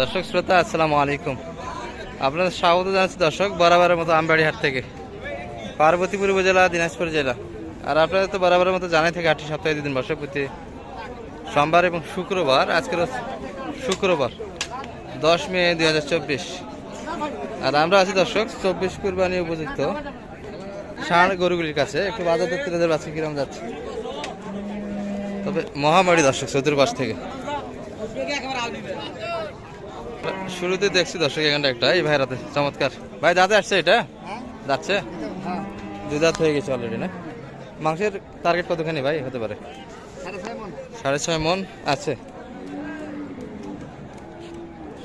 দর্শক শ্রোতা, আসসালামু আলাইকুম। আপনাদের স্বাগত জানাচ্ছি দর্শক বরাবরের মতো আমবাড়িহাট থেকে। পার্বতীপুর উপজেলা, দিনাজপুর জেলা। আর আপনাদের তো বরাবরের মতো জানাই থেকে, আটটি সপ্তাহে দুদিন বসে প্রতি সোমবার এবং শুক্রবার আজকের শুক্রবার, দশ মে দুই হাজার চব্বিশ। আর আমরা আছি দর্শক, চব্বিশ কুরবানি উপযুক্ত ষাঁড় গরুগুলির কাছে। একটু বাজার দপ্তরে এদের বাচ্চা কিরম যাচ্ছে। তবে মহামারী দর্শক, চতুর্পাশ থেকে। শুরুতে দেখছি দর্শক এখানটা একটা। এই ভাইরাতে চমৎকার। ভাই, দাঁতে আসছে এটা? যাচ্ছে? দুই দাঁত হয়ে গেছে অলরেডি না? মাংসের টার্গেট কতখানি ভাই? হতে পারে। সাড়ে ছয় মন আছে।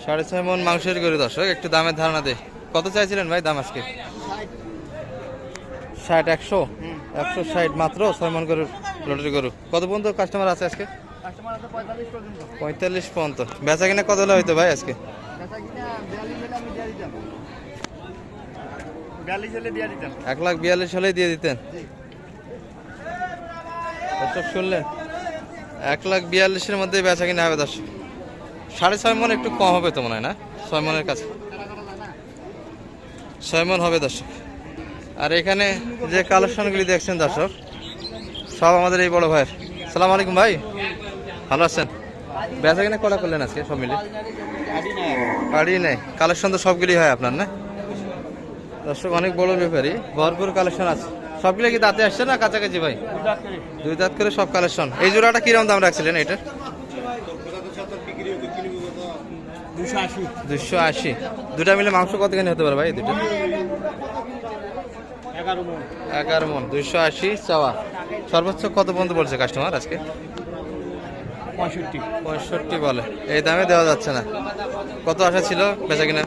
সাড়ে ছয় মন মাংসের গরু দর্শক, একটু দামের ধারণা দে কত চাইছিলেন ভাই দাম আজকে? ষাট, একশো? একশো ষাট মাত্র, ছয় মন গরুর লটারি গরু। কত পর্যন্ত কাস্টমার আছে আজকে? পঁয়তাল্লিশ পর্যন্ত। বেচা কিনা কত হলে হইতো ভাই আজকে? এক লাখ বিয়াল্লিশ হলেই দিয়ে দিতেন? দর্শক শুনলেন? এক লাখ বিয়াল্লিশের মধ্যে বেচা কিনা হবে দর্শক। সাড়ে ছয় মন একটু কম হবে তো মনে হয় না? ছয় মনের কাছে। ছয় মন হবে দর্শক। আর এখানে যে কালেকশনগুলি দেখছেন দর্শক সব আমাদের এই বড় ভাইয়ের। সালাম আলাইকুম ভাই। ভালো আছেন? বেচা কিনা কটা করলেন আজকে সব মিলে পাড়ি নেই। কালেকশন তো সবগুলি হয় আপনার, না? দর্শক, অনেক বড় ব্যাপারই। ভরপুর কালেকশন আছে। সবগুলো কি দাঁতে আসছে না কাছাকাছি ভাই? দুই দাঁত করে সব কালেকশন। এই জোড়াটা কীরকম দাম রাখছিলেন এটার দুশো আশি। দুশো দুটা মিলে মাংস কতখানি হতে পারে ভাই দুটো? এগারো মন। দুইশো আশি চাওয়া। সর্বোচ্চ কত পর্যন্ত বলছে কাস্টমার আজকে? পঁয়ষট্টি। পঁয়ষট্টি বলে। এই দামে দেওয়া যাচ্ছে না। কত আশা ছিল বেচা কিনা?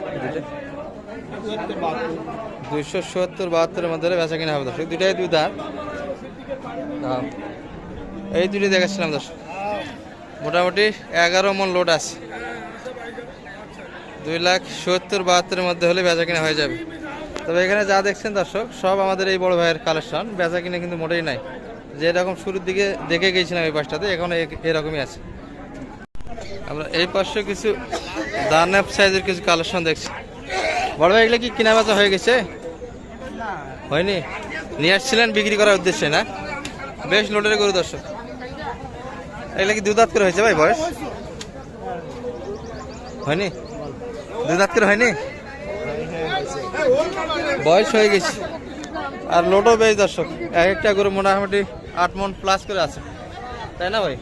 দুইশো সত্তর বাহাত্তরের মধ্যে বেচা কিনা হবে দর্শক। দুটাই দুই দাম। এই দুটি দেখাচ্ছিলাম দর্শক। মোটামুটি এগারো মন লোড আছে। দুই লাখ সত্তর বাহাত্তরের মধ্যে হলে বেচা কিনা হয়ে যাবে। তবে এখানে যা দেখছেন দর্শক, সব আমাদের এই বড় ভাইয়ের কালেকশন বেচা কিনা কিন্তু মোটেই নাই। যেরকম শুরুর দিকে দেখে গিয়েছিলাম এই পাশটাতে, এখন এরকমই আছে। আমরা এই পাশে কিছু দানাপ সাইজের কিছু কালেকশন দেখছি। বড় ভাই, এগুলো কি কেনা বেচা হয়ে গেছে? হয়নি? নিয়ে আসছিলেন বিক্রি করার উদ্দেশ্যে, না? বেশ লোডের গরু, দর্শক। এগুলো কি দুধাত করে হয়েছে ভাই, বয়স? হয়নি? দুধাত করে হয়নি? বয়স হয়ে গেছে। আর লোডও বেশ, দর্শক। এক একটা গরু মোটামুটি আট মন প্লাস করে আছে। তাই না ভাই?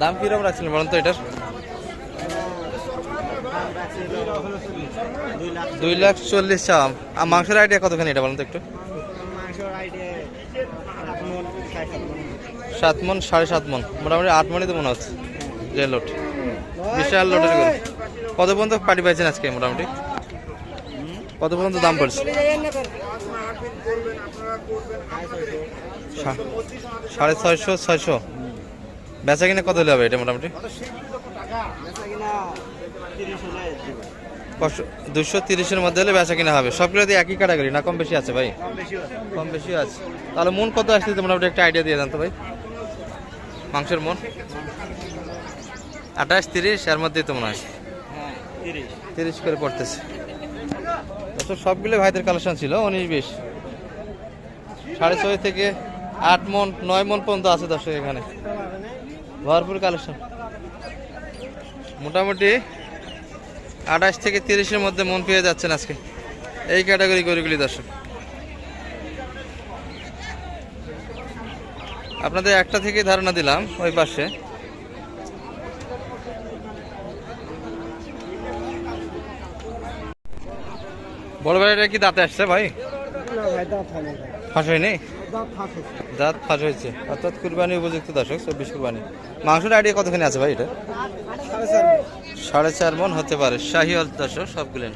দাম কীরকম রাখছিলেন বলুন তো এটার? দুই লাখ চল্লিশ চাম আর মাংসের আইডিয়া কতখানি এটা বলুন তো একটু? সাত মন, সাড়ে সাত মন। মোটামুটি আট মনই তো মনে হচ্ছে। যে লোড বিশাল গরু। কত পর্যন্ত পার্টি পাইছেন আজকে মোটামুটি? কত পর্যন্ত দাম পড়ছে? সাড়ে ছয়শো ছয়শো। বেচা কিনে কত হলে হবে এটা মোটামুটি। দুশো তিরিশের মধ্যে হলে বেচা কিনা হবে। সবগুলো দিয়ে একই ক্যাটাগরি না? কম বেশি আছে ভাই? কম বেশি আছে। তাহলে মন কত আসছে তো মোটামুটি একটা আইডিয়া দিয়ে জানতো ভাই। মাংসের মন আঠাশ তিরিশ এর মধ্যেই তো মনে হয়। হ্যাঁ তিরিশ করে পড়তেছে। দর্শক সবগুলো ভাইদের কালেকশন ছিল, উনিশ, বিশ। সাড়ে ছয় থেকে আট মন, নয় মন পর্যন্ত আছে দর্শক এখানে। ভরপুর কালেকশন মোটামুটি আঠাশ থেকে তিরিশের মধ্যে মন পেয়ে যাচ্ছেন আজকে। এই ক্যাটাগরি গরুগুলি দর্শক। আপনাদের একটা থেকে ধারণা দিলাম, ওই পাশে। বড় ভাইটা কি দাঁতে আসছে ভাই? ফাঁস হয়নি? দাঁত ফাঁস হয়েছে। অর্থাৎ কুরবানি উপযুক্ত দর্শক চব্বিশ কুরবানি। মাংসের আইডিয়া কতখানি আছে ভাই এটা? সাড়ে চার মন হতে পারে। শাহি অল দর্শক সবগুলেন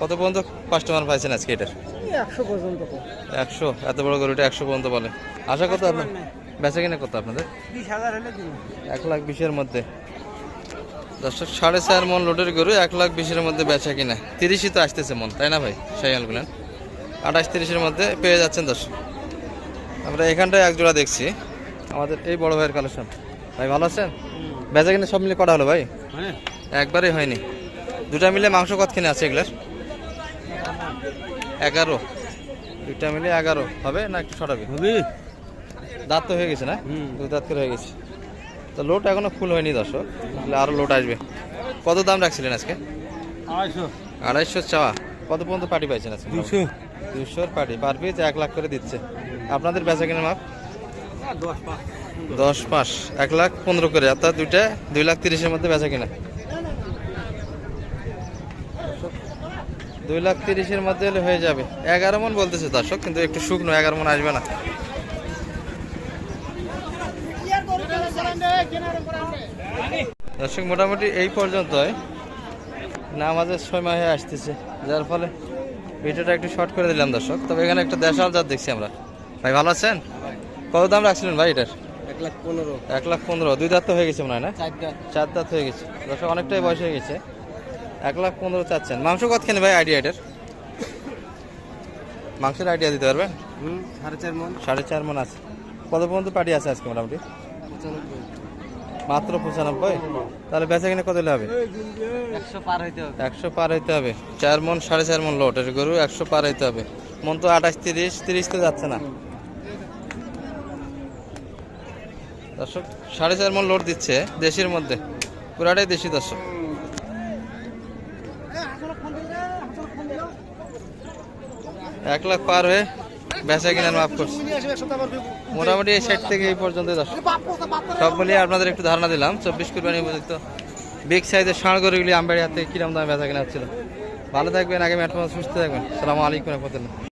কত পর্যন্ত কাস্টমার পাইছেন আজকে এটার একশো পর্যন্ত একশো? এত বড় গরুটা একশো পর্যন্ত বলে। আশা কত আপনার বেচা কিনা কত আপনাদের? এক লাখ বিশের মধ্যে। দর্শক সাড়ে চার মন লোডের গরু এক লাখ বিশের মধ্যে বেচা কিনা। তিরিশই তো আসতেছে মন তাই না ভাই? শাহিয়ালগুলেন আঠাশ তিরিশের মধ্যে পেয়ে যাচ্ছেন দর্শক। আমরা এখানটায় এক জোড়া দেখছি। আমাদের এই বড় ভাইয়ের কালেকশন। ভাই ভালো আছেন? বেচা কিনা সব মিলে কটা হলো ভাই? হ্যাঁ একবারই হয়নি। দুটা মিলে মাংস কত কিনে আছে এগুলার? এগারো। দুটা মিলে এগারো। হবে না একটু সরাবে হবে। দাঁত তো হয়ে গেছে না। দু দাঁত করে হয়ে গেছে। তো লোড এখনও ফুল হয়নি দর্শক। তাহলে আরও লোড আসবে। কত দাম রাখছিলেন আজকে? আড়াইশো। আড়াইশো চাওয়া। কত পর্যন্ত পার্টি পাইছেন আজকে? দুশো দুশোর পার্টি। পার পিস এক লাখ করে দিচ্ছে। আপনাদের বেচা কিনা মাপ? দশ পাঁচ। দশ পাঁচ। এক লাখ পনেরো করে। অর্থাৎ দুইটা দুই লাখ তিরিশের মধ্যে বেচা কিনা। দুই লাখ তিরিশের মধ্যে হলে হয়ে যাবে। এগারো মন বলতেছে দর্শক কিন্তু একটু শুকনো এগারো মন আসবে না। দর্শক মোটামুটি এই পর্যন্তই। নামাজের সময় হয়ে আসতেছে যার ফলে ভিডিওটা একটু শর্ট করে দিলাম দর্শক। তবে এখানে একটা দেশাল জাত দেখছি আমরা। ভাই ভালো আছেন? কত দাম রাখছিলেন ভাই এটার? এক লাখ পনেরো। এক লাখ পনেরো। দুই দাঁত তো হয়ে গেছে মনে হয় না? চার দাঁত। হয়ে গেছে। দর্শক অনেকটাই বয়স হয়ে গেছে। এক লাখ পনেরো চাচ্ছেন। মাংস কতখানি ভাই আইডিয়া এটার? মাংসের আইডিয়া দিতে পারবেন? সাড়ে চার মন। সাড়ে চার মন আছে। কত পর্যন্ত পার্টি আছে আজকে মোটামুটি? মাত্র পঁচানব্বই? তাহলে বেচা কিনে কত হলে হবে? একশো পার হইতে হবে। একশো পার হইতে হবে। চার মন সাড়ে চার মন লোট গরু একশো পার হইতে হবে। মন তো আঠাশ তিরিশ তিরিশ তো যাচ্ছে না। দর্শক সাড়ে চার মন লোড দিচ্ছে দেশের মধ্যে। পুরাটাই দেশি দর্শক। এক লাখ পার হয়ে বেচা কিনার মাফ করছি। মোটামুটি এই সাইড থেকে এই পর্যন্ত সব মিলিয়ে আপনাদের একটু ধারণা দিলাম, চব্বিশ কুরবানি উপযুক্ত বিগ সাইজের ষাঁড় গরুগুলি আমবাড়ি হাতে কিরম দামে বেচা কিনা হচ্ছিল। ভালো থাকবেন আগে ম্যাটমান সুস্থ থাকবেন। সালামু আলাইকুম রহমতুল্লাহ।